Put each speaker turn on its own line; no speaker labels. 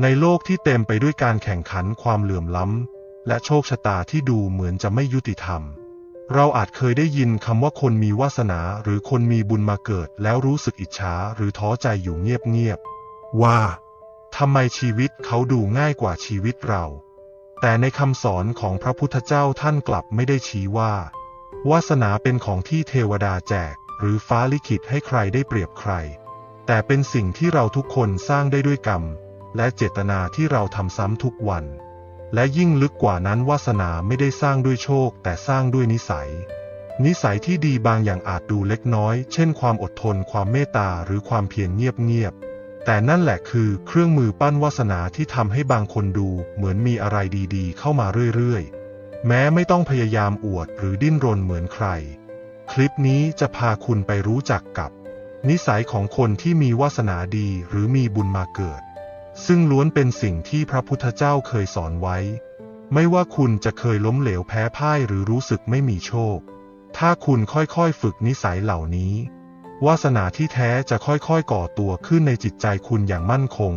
ในโลกที่เต็มไปด้วยการแข่งขันความเหลื่อมล้ำ และโชคชะตาที่ดูเหมือนจะไม่ยุติธรรม เราอาจเคยได้ยินคำว่าคนมีวาสนาหรือคนมีบุญมาเกิด แล้วรู้สึกอิจฉาหรือท้อใจอยู่เงียบๆว่าทำไมชีวิตเขาดูง่ายกว่าชีวิตเรา แต่ในคำสอนของพระพุทธเจ้าท่านกลับไม่ได้ชี้ว่า วาสนาเป็นของที่เทวดาแจก หรือฟ้าลิขิตให้ใครได้เปรียบใคร แต่เป็นสิ่งที่เราทุกคนสร้างได้ด้วยกรรม และเจตนาที่เราทำซ้ำทุกวัน และยิ่งลึกกว่านั้นวาสนาไม่ได้สร้างด้วยโชค แต่สร้างด้วยนิสัย นิสัยที่ดีบางอย่างอาจดูเล็กน้อย เช่น ความอดทน ความเมตตา หรือความเพียรเงียบๆ แต่นั่นแหละคือเครื่องมือปั้นวาสนาที่ทำให้บางคนดู เหมือนมีอะไรดีๆ เข้ามาเรื่อยๆ แม้ไม่ต้องพยายามอวดหรือดิ้นรนเหมือนใคร คลิปนี้จะพาคุณไปรู้จักกับ นิสัยของคนที่มีวาสนาดีหรือมีบุญมาเกิด ซึ่งล้วนเป็นสิ่งที่พระพุทธเจ้าเคยสอนไว้ ไม่ว่าคุณจะเคยล้มเหลวแพ้พ่ายหรือรู้สึกไม่มีโชค ถ้าคุณค่อยๆฝึกนิสัยเหล่านี้ วาสนาที่แท้จะค่อยๆก่อตัวขึ้นในจิตใจคุณอย่างมั่นคง